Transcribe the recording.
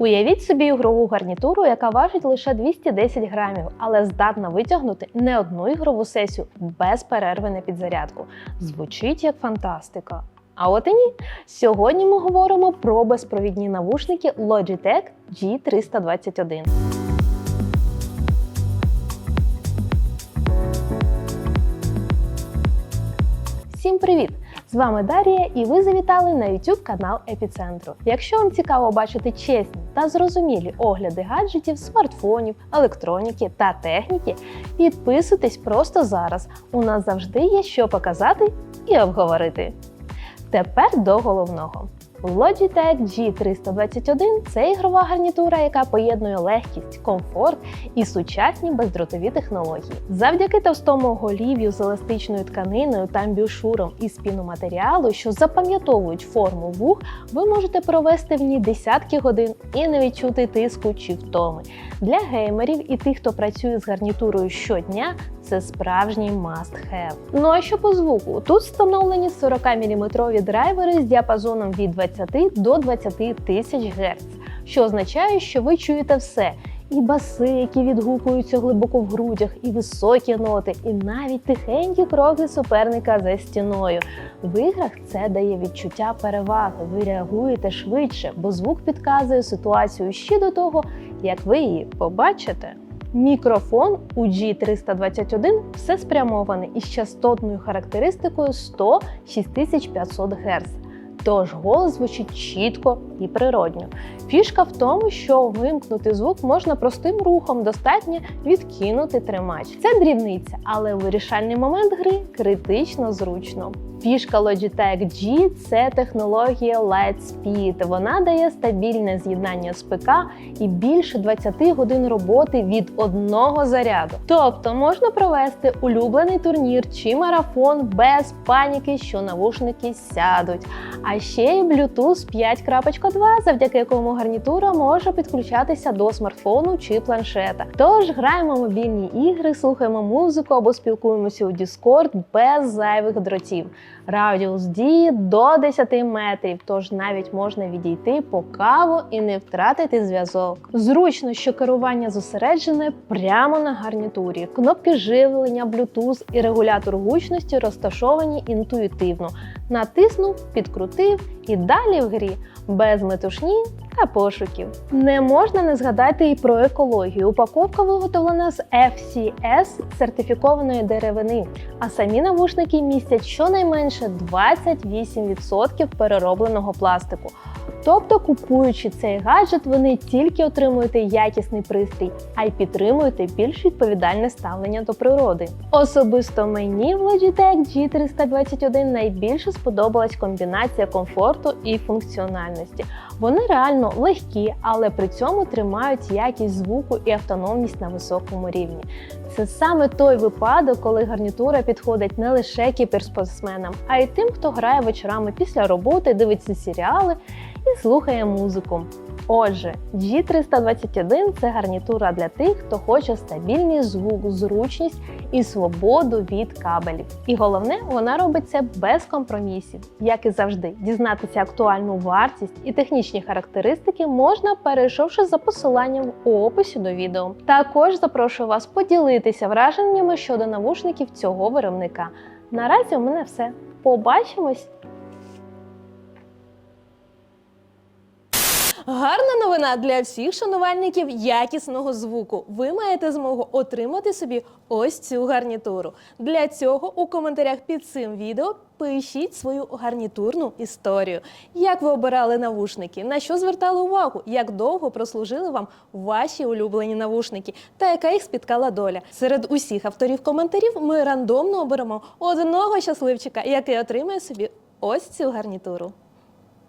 Уявіть собі ігрову гарнітуру, яка важить лише 210 грамів, але здатна витягнути не одну ігрову сесію без перерви на підзарядку. Звучить як фантастика. А от і ні. Сьогодні ми говоримо про безпровідні навушники Logitech G321. Всім привіт! З вами Дарія, і ви завітали на YouTube канал Епіцентру. Якщо вам цікаво бачити чесні та зрозумілі огляди гаджетів, смартфонів, електроніки та техніки, підписуйтесь просто зараз. У нас завжди є що показати і обговорити. Тепер до головного. Logitech G321 це ігрова гарнітура, яка поєднує легкість, комфорт і сучасні бездротові технології. Завдяки товстому голів'ю з еластичною тканиною та амбушуром із піноматеріалу, що запам'ятовують форму вух, ви можете провести в ній десятки годин і не відчути тиску чи втоми. Для геймерів і тих, хто працює з гарнітурою щодня, це справжній must-have. Ну а що по звуку? Тут встановлені 40-мм драйвери з діапазоном від 20 до 20 тисяч Гц, що означає, що ви чуєте все. І баси, які відгукуються глибоко в грудях, і високі ноти, і навіть тихенькі кроки суперника за стіною. В іграх це дає відчуття переваги. Ви реагуєте швидше, бо звук підказує ситуацію ще до того, як ви її побачите. Мікрофон у G321 все спрямований із частотною характеристикою 100 6500 Гц. Тож голос звучить чітко і природньо. Фішка в тому, що вимкнути звук можна простим рухом, достатньо відкинути тримач. Це дрібниця, але вирішальний момент гри критично зручно. Фішка Logitech G це технологія Lightspeed. Вона дає стабільне з'єднання з ПК і більше 20 годин роботи від одного заряду. Тобто можна провести улюблений турнір чи марафон без паніки, що навушники сядуть. А ще й Bluetooth 5.2, завдяки якому гарнітура може підключатися до смартфону чи планшета. Тож граємо мобільні ігри, слухаємо музику або спілкуємося у Discord без зайвих дротів. Радіус дії до 10 метрів, тож навіть можна відійти по каву і не втратити зв'язок. Зручно, що керування зосереджене прямо на гарнітурі. Кнопки живлення, Bluetooth і регулятор гучності розташовані інтуїтивно. Натиснув, підкрутив і далі в грі без метушні та пошуків. Не можна не згадати і про екологію. Упаковка виготовлена з FCS сертифікованої деревини, а самі навушники містять щонайменше 28% переробленого пластику. Тобто, купуючи цей гаджет, ви не тільки отримуєте якісний пристрій, а й підтримуєте більш відповідальне ставлення до природи. Особисто мені в Logitech G321 найбільше сподобалась комбінація комфорту і функціональності. Вони реально легкі, але при цьому тримають якість звуку і автономність на високому рівні. Це саме той випадок, коли гарнітура підходить не лише кіберспортсменам, а й тим, хто грає вечорами після роботи, дивиться серіали і слухає музику. Отже, G321 це гарнітура для тих, хто хоче стабільний звук, зручність і свободу від кабелів. І головне, вона робить це без компромісів. Як і завжди, дізнатися актуальну вартість і технічні характеристики можна, перейшовши за посиланням у описі до відео. Також запрошую вас поділитися враженнями щодо навушників цього виробника. Наразі у мене все. Побачимось! Гарна новина для всіх шанувальників якісного звуку. Ви маєте змогу отримати собі ось цю гарнітуру. Для цього у коментарях під цим відео пишіть свою гарнітурну історію. Як ви обирали навушники, на що звертали увагу, як довго прослужили вам ваші улюблені навушники та яка їх спіткала доля. Серед усіх авторів коментарів ми рандомно оберемо одного щасливчика, який отримає собі ось цю гарнітуру.